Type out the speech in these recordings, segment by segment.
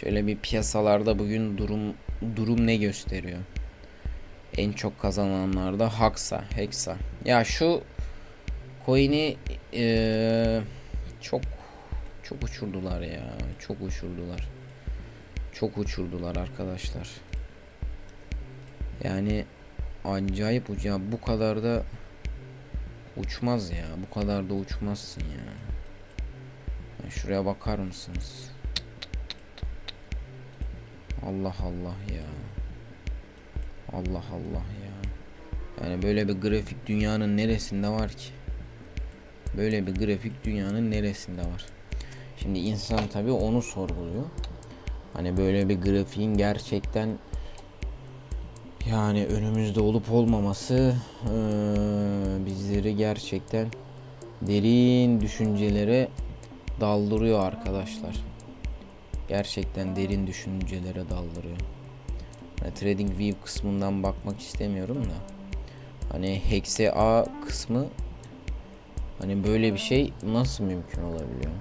Şöyle bir piyasalarda bugün durum durum ne gösteriyor? En çok kazananlarda Haksa, Hexa. Ya şu coin'i eee, çok çok uçurdular ya. Çok uçurdular. Çok uçurdular arkadaşlar. Yani acayip uç ya bu kadar da uçmaz ya. Bu kadar da uçmazsın. Ya Şuraya bakar mısınız? Allah Allah ya. Allah Allah ya. Yani böyle bir grafik dünyanın neresinde var ki? Böyle bir grafik dünyanın neresinde var? Şimdi insan tabii onu sorguluyor. Hani böyle bir grafiğin gerçekten yani önümüzde olup olmaması eee, bizleri gerçekten derin düşüncelere daldırıyor arkadaşlar. Gerçekten derin düşüncelere daldırıyor. Hani Trading View kısmından bakmak istemiyorum da. Hani Hexe A kısmı hani böyle bir şey nasıl mümkün olabiliyor?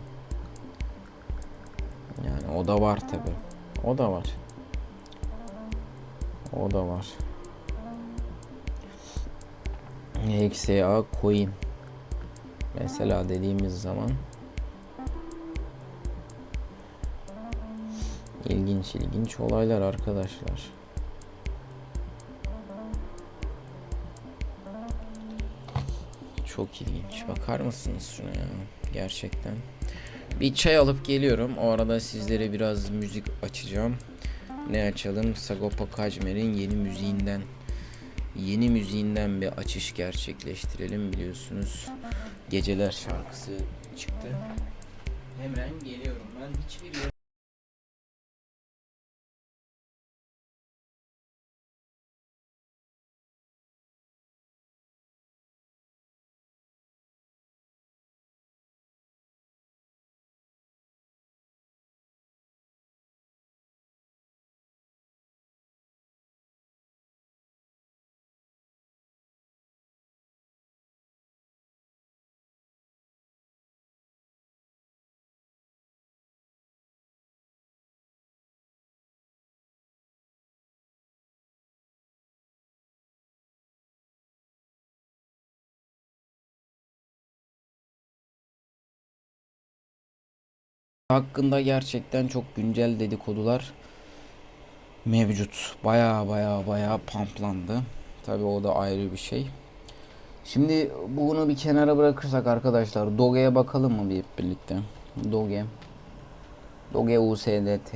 Yani o da var tabi. O da var. O da var. Hexe A coin. Mesela dediğimiz zaman ilginç ilginç olaylar arkadaşlar. Çok ilginç. Bakar mısınız şuna ya? Gerçekten. Bir çay alıp geliyorum. O arada sizlere biraz müzik açacağım. Ne açalım? Sagopa Kajmer'in yeni müziğinden yeni müziğinden bir açış gerçekleştirelim biliyorsunuz. Geceler şarkısı çıktı. Hemen geliyorum ben hiçbir hakkında gerçekten çok güncel dedikodular mevcut. Baya baya baya pamplandı. Tabi o da ayrı bir şey. Şimdi bunu bir kenara bırakırsak arkadaşlar Doge'ye bakalım mı bir birlikte? Doge. Doge USDT.